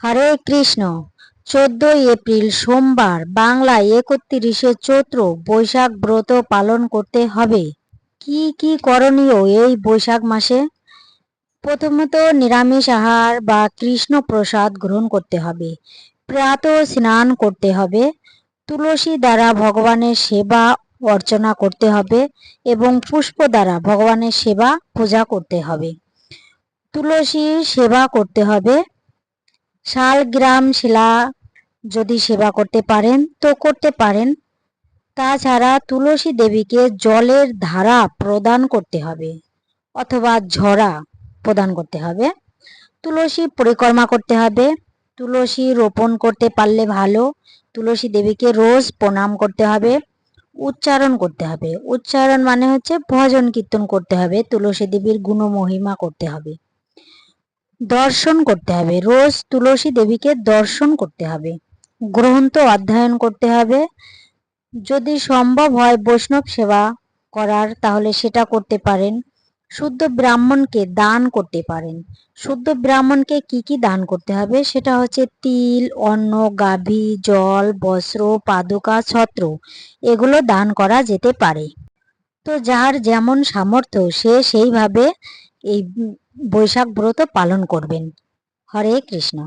হরে কৃষ্ণ। চোদ্দই এপ্রিল সোমবার বাংলায় একত্রিশে চৈত্র বৈশাখ ব্রত পালন করতে হবে। কি কি করণীয় এই বৈশাখ মাসে? প্রথমত নিরামিষ আহার বা কৃষ্ণ প্রসাদ গ্রহণ করতে হবে। প্রাত স্নান করতে হবে। তুলসী দ্বারা ভগবানের সেবা অর্চনা করতে হবে এবং পুষ্প দ্বারা ভগবানের সেবা পূজা করতে হবে। তুলসীর সেবা করতে হবে। শালগ্রাম শিলা যদি সেবা করতে পারেন, তো করতে পারেন। তাছাড়া তুলসী দেবীকে জলের ধারা প্রদান করতে হবে, অথবা ঝরা প্রদান করতে হবে। তুলসী পরিক্রমা করতে হবে, তুলসী রোপণ করতে পারলে ভালো। তুলসী দেবীকে রোজ প্রণাম করতে হবে, উচ্চারণ করতে হবে। উচ্চারণ মানে হচ্ছে ভজন কীর্তন করতে হবে, তুলসী দেবীর গুণ মহিমা করতে হবে। দর্শন করতে হবে। রোজ তুলসী দেবীকে দর্শন করতে হবে। গ্রন্থ অধ্যয়ন করতে হবে। যদি সম্ভব হয় বৈষ্ণব সেবা করার, তাহলে সেটা করতে পারেন। শুদ্ধ ব্রাহ্মণকে দান করতে পারেন। শুদ্ধ ব্রাহ্মণকে কি কি দান করতে হবে? সেটা হচ্ছে তিল, অন্ন, গাভী, জল, বস্ত্র, পাদুকা, ছত্র। এগুলো দান করা যেতে পারে। তো যার যেমন সামর্থ্য, সে সেইভাবে এই বৈশাখ ব্রত পালন করবেন। হরে কৃষ্ণ।